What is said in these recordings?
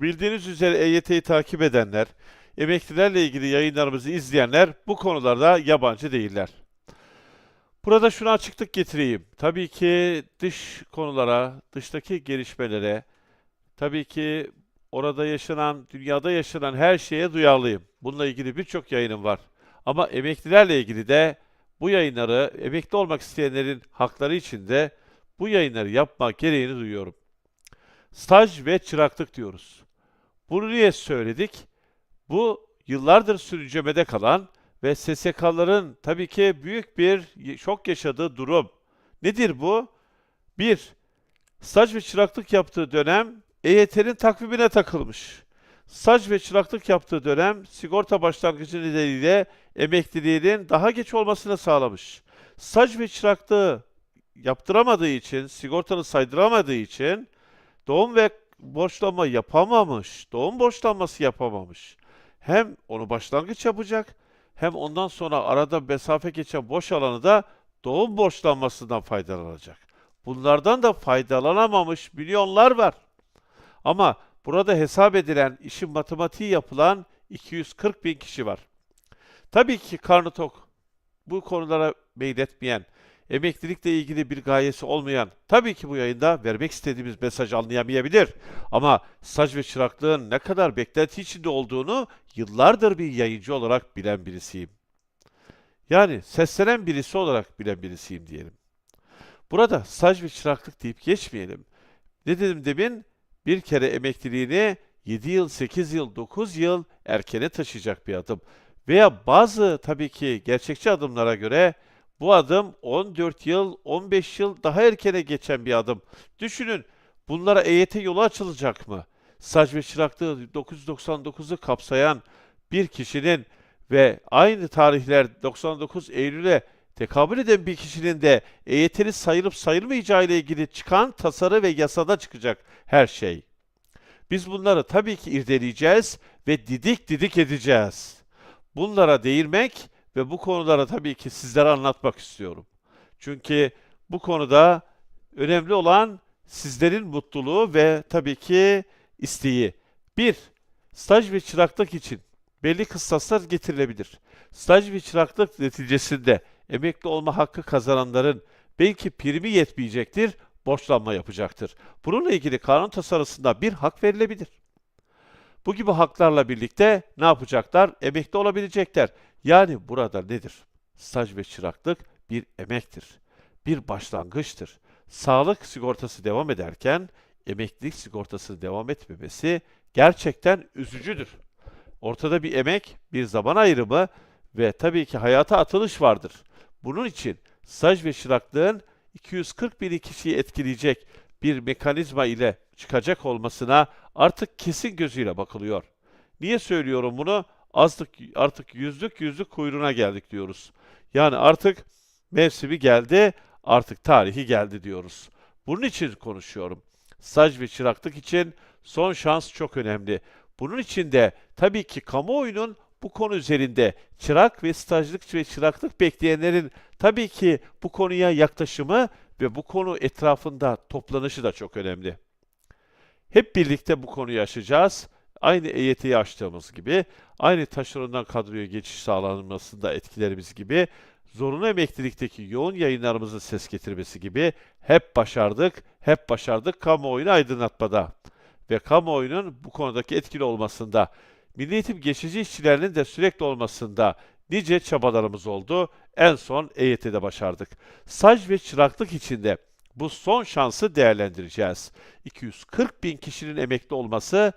Bildiğiniz üzere EYT'yi takip edenler, emeklilerle ilgili yayınlarımızı izleyenler bu konularda yabancı değiller. Burada şunu açıklık getireyim. Tabii ki dış konulara, dıştaki gelişmelere, tabii ki orada yaşanan, dünyada yaşanan her şeye duyarlıyım. Bununla ilgili birçok yayınım var. Ama emeklilerle ilgili de bu yayınları, emekli olmak isteyenlerin hakları için de bu yayınları yapma gereğini duyuyorum. Staj ve çıraklık diyoruz. Bunu niye söyledik? Bu yıllardır sürüncemede kalan ve SSK'ların tabii ki büyük bir şok yaşadığı durum. Nedir bu? Bir, staj ve çıraklık yaptığı dönem EYT'nin takvimine takılmış. Staj ve çıraklık yaptığı dönem sigorta başlangıcı nedeniyle emekliliğinin daha geç olmasını sağlamış. Staj ve çıraklığı yaptıramadığı için, sigortanı saydıramadığı için doğum ve borçlanma yapamamış. Doğum borçlanması yapamamış. Hem onu başlangıç yapacak hem ondan sonra arada mesafe geçen boş alanı da doğum borçlanmasından faydalanacak. Bunlardan da faydalanamamış milyonlar var. Ama burada hesap edilen, işin matematiği yapılan 240 bin kişi var. Tabii ki karnı tok, bu konulara meyletmeyen, emeklilikle ilgili bir gayesi olmayan, tabii ki bu yayında vermek istediğimiz mesajı anlayamayabilir. Ama staj ve çıraklığın ne kadar beklenti içinde olduğunu yıllardır bir yayıncı olarak bilen birisiyim. Yani seslenen birisi olarak bilen birisiyim diyelim. Burada staj ve çıraklık deyip geçmeyelim. Ne dedim demin? Bir kere emekliliğini 7 yıl, 8 yıl, 9 yıl erkene taşıyacak bir adım. Veya bazı tabii ki gerçekçi adımlara göre bu adım 14 yıl, 15 yıl daha erkene geçen bir adım. Düşünün bunlara EYT yolu açılacak mı? Staj ve çıraklığı 999'u kapsayan bir kişinin ve aynı tarihler 99 Eylül'e tekabül eden bir kişinin de EYT'li sayılıp sayılmayacağı ile ilgili çıkan tasarı ve yasada çıkacak her şey. Biz bunları tabii ki irdeleyeceğiz ve didik didik edeceğiz. Bunlara değirmek ve bu konulara tabii ki sizlere anlatmak istiyorum. Çünkü bu konuda önemli olan sizlerin mutluluğu ve tabii ki isteği. Bir, staj ve çıraklık için belli kıstaslar getirilebilir. Staj ve çıraklık neticesinde emekli olma hakkı kazananların belki primi yetmeyecektir, borçlanma yapacaktır. Bununla ilgili kanun tasarısında bir hak verilebilir. Bu gibi haklarla birlikte ne yapacaklar? Emekli olabilecekler. Yani burada nedir? Staj ve çıraklık bir emektir. Bir başlangıçtır. Sağlık sigortası devam ederken emeklilik sigortası devam etmemesi gerçekten üzücüdür. Ortada bir emek, bir zaman ayrımı ve tabii ki hayata atılış vardır. Bunun için staj ve çıraklığın 240 bin kişiyi etkileyecek bir mekanizma ile çıkacak olmasına artık kesin gözüyle bakılıyor. Niye söylüyorum bunu? Azlık, artık yüzlük yüzlük kuyruğuna geldik diyoruz. Yani artık mevsimi geldi, artık tarihi geldi diyoruz. Bunun için konuşuyorum. Staj ve çıraklık için son şans çok önemli. Bunun için de tabii ki kamuoyunun bu konu üzerinde çırak ve stajlık ve çıraklık bekleyenlerin tabii ki bu konuya yaklaşımı ve bu konu etrafında toplanışı da çok önemli. Hep birlikte bu konuyu aşacağız. Aynı EYT'yi açtığımız gibi, aynı taşerondan kadroya geçiş sağlanmasında etkilerimiz gibi, zorunlu emeklilikteki yoğun yayınlarımızın ses getirmesi gibi hep başardık, hep başardık kamuoyunu aydınlatmada ve kamuoyunun bu konudaki etkili olmasında, Milli Eğitim geçici işçilerinin de sürekli olmasında nice çabalarımız oldu. En son EYT'de başardık. Staj ve çıraklık içinde bu son şansı değerlendireceğiz. 240 bin kişinin emekli olması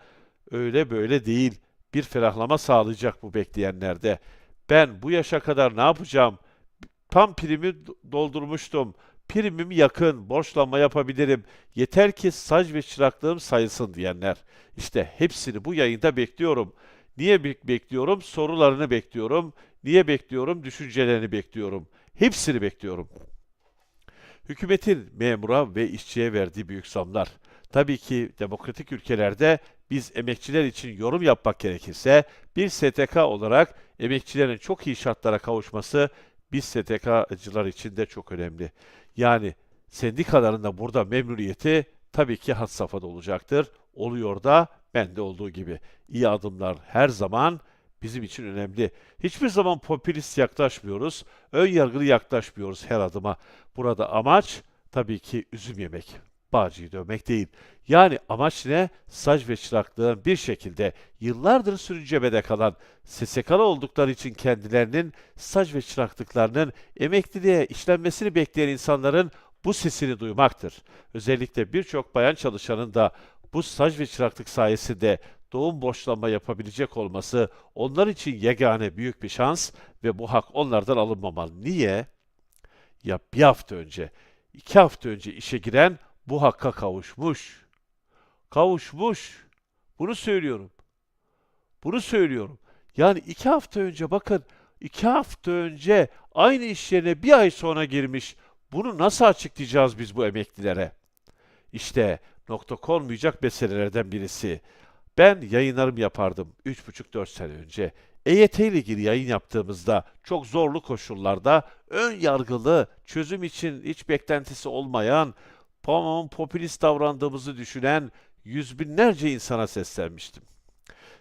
öyle böyle değil. Bir ferahlama sağlayacak bu bekleyenlerde. Ben bu yaşa kadar ne yapacağım? Tam primi doldurmuştum. Primim yakın, borçlanma yapabilirim. Yeter ki staj ve çıraklığım sayılsın diyenler. İşte hepsini bu yayında bekliyorum. Niye bekliyorum? Sorularını bekliyorum. Niye bekliyorum? Düşüncelerini bekliyorum. Hepsini bekliyorum. Hükümetin memura ve işçiye verdiği büyük zamlar. Tabii ki demokratik ülkelerde biz emekçiler için yorum yapmak gerekirse bir STK olarak emekçilerin çok iyi şartlara kavuşması biz STK'cılar için de çok önemli. Yani sendikaların da burada memnuniyeti tabii ki had safhada olacaktır. Oluyor da bende olduğu gibi. İyi adımlar her zaman bizim için önemli. Hiçbir zaman popülist yaklaşmıyoruz, ön yargılı yaklaşmıyoruz her adıma. Burada amaç tabii ki üzüm yemek, bağcıyı dövmek değil. Yani amaç ne? Saç ve çıraklığın bir şekilde yıllardır sürüncemede kalan, SSK'lı oldukları için kendilerinin saç ve çıraklıklarının emekliliğe işlenmesini bekleyen insanların bu sesini duymaktır. Özellikle birçok bayan çalışanın da bu staj ve çıraklık sayesinde doğum boşlanma yapabilecek olması onlar için yegane büyük bir şans ve bu hak onlardan alınmamalı. Niye? Ya bir hafta önce, iki hafta önce işe giren bu hakka kavuşmuş. Kavuşmuş. Bunu söylüyorum. Bunu söylüyorum. Yani iki hafta önce bakın, iki hafta önce aynı iş yerine bir ay sonra girmiş. Bunu nasıl açıklayacağız biz bu emeklilere? İşte nokta konmayacak meselelerden birisi. Ben yayınlarım yapardım 3,5-4 sene önce. EYT ile ilgili yayın yaptığımızda çok zorlu koşullarda ön yargılı, çözüm için hiç beklentisi olmayan, tamam popülist davrandığımızı düşünen yüz binlerce insana seslenmiştim.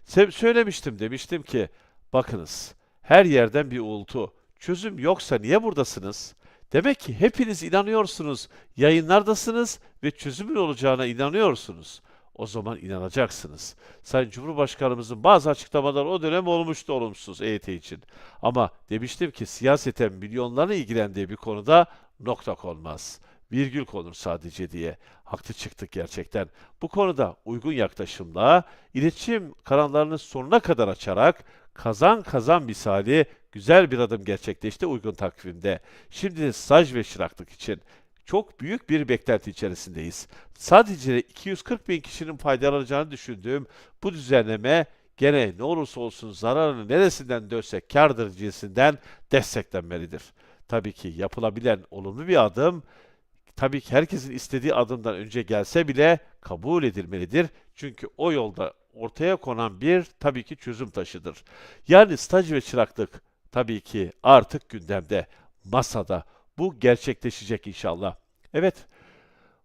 Se- söylemiştim demiştim ki bakınız her yerden bir uğultu. Çözüm yoksa niye buradasınız? Demek ki hepiniz inanıyorsunuz, yayınlardasınız ve çözümün olacağına inanıyorsunuz. O zaman inanacaksınız. Sayın Cumhurbaşkanımızın bazı açıklamaları o dönem olmuştu olumsuz EYT için. Ama demiştim ki siyaseten milyonların ilgilendiği bir konuda nokta konmaz. Virgül konur sadece diye. Haklı çıktık gerçekten. Bu konuda uygun yaklaşımla iletişim kanallarını sonuna kadar açarak kazan kazan misali güzel bir adım gerçekleşti uygun takvimde. Şimdi de staj ve çıraklık için çok büyük bir beklenti içerisindeyiz. Sadece 240 bin kişinin faydalanacağını düşündüğüm bu düzenleme gene ne olursa olsun zararını neresinden dönsek kârdır cinsinden desteklenmelidir. Tabii ki yapılabilen olumlu bir adım, tabii ki herkesin istediği adımdan önce gelse bile kabul edilmelidir. Çünkü o yolda ortaya konan bir tabii ki çözüm taşıdır. Yani staj ve çıraklık tabii ki artık gündemde, masada. Bu gerçekleşecek inşallah. Evet,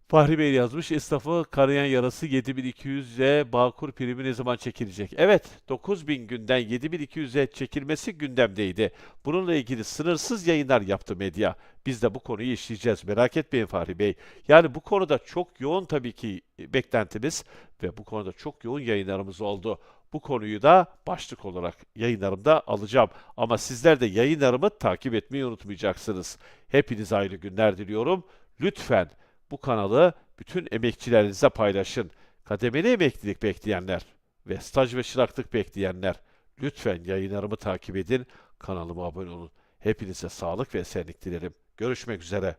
Fahri Bey yazmış. Esnafı karayan yarası 7200'e Bağkur primi ne zaman çekilecek? Evet, 9000 günden 7200'e çekilmesi gündemdeydi. Bununla ilgili sınırsız yayınlar yaptı medya. Biz de bu konuyu işleyeceğiz. Merak etmeyin Fahri Bey. Yani bu konuda çok yoğun tabii ki beklentimiz ve bu konuda çok yoğun yayınlarımız oldu. Bu konuyu da başlık olarak yayınlarımda alacağım. Ama sizler de yayınlarımı takip etmeyi unutmayacaksınız. Hepinize ayrı günler diliyorum. Lütfen bu kanalı bütün emekçilerinize paylaşın. Kademeli emeklilik bekleyenler ve staj ve çıraklık bekleyenler lütfen yayınlarımı takip edin, kanalıma abone olun. Hepinize sağlık ve esenlik dilerim. Görüşmek üzere.